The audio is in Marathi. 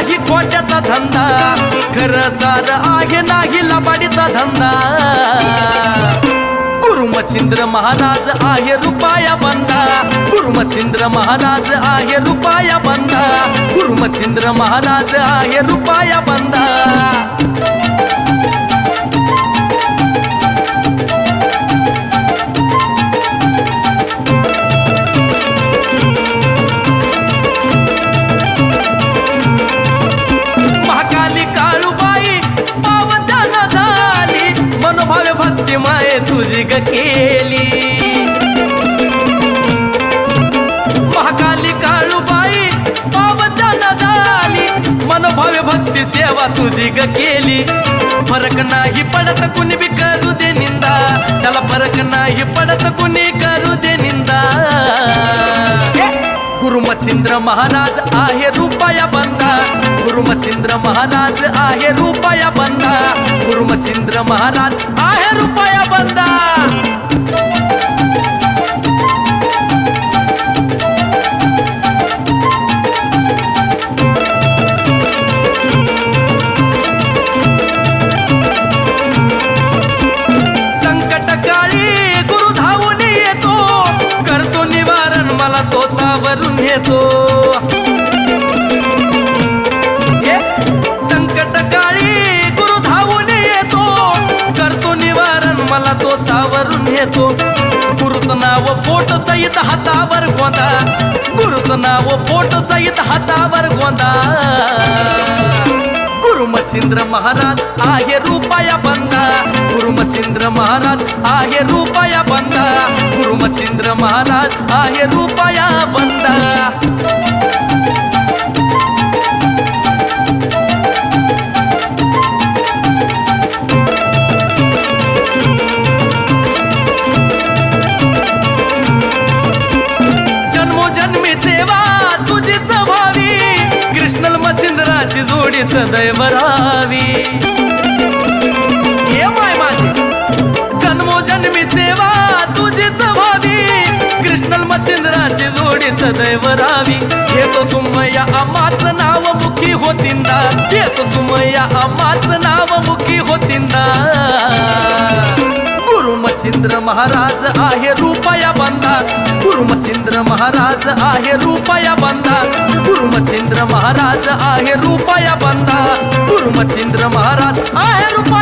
नाही खोट्याचा धंदा. खरं सार आहे नाही लबाडीचा धंदा. गुरुमचिंद्र महाराज आहे रुपाया बंदा. गुरुमचिंद्र महाराज आहे रुपाया बंदा. गुरुमचिंद्र महाराज आहे रुपाया बंदा. भक्ती माये तुझी ग केली. महाकाली काळूबाई पावत्याला झाली. मनोभावे भक्ती सेवा तुझी ग केली. फरक नाही पडत कुणी बी करू दे निंदा. त्याला फरक नाही पडत कुणी करू दे निंदा. गुरु मच्छिंद्र महाराज आहे रुपया बंदा गुरु मच्छिंद्र महाराज आहे रुपया बंदा रामचंद्र महाराज आहे रुपया बंदा मला तो सावरून येतो गुरुचं नाव पोट सहित हातावर गोंदा. गुरुचं नाव पोट सहित हातावर गोंदा. गुरु मच्छिंद्र महाराज आहे रुपया बंदा. गुरु मच्छिंद्र महाराज आहे रुपया बंदा. गुरु मच्छिंद्र महाराज आहे रुपया बंदा. माझी सदैव राहावी ये माय माझी जन्मोजन्मी सेवा तुझीच व्हावी. कृष्णल मच्छिंद्राची जोडी सदैव राहावी घेतो सुमया आमाचं नाव मुखी होतींदा. घेतो सुमया आमाचं नाव मुखी होतींदा. गुरुमचिंद्र महाराज आहे रुपया बंदा. गुरुमचिंद्र महाराज आहे रुपया बंदा. गुरुमचिंद्र महाराज आहे रुपया बंदा. गुरुमचिंद्र महाराज आहे रुपया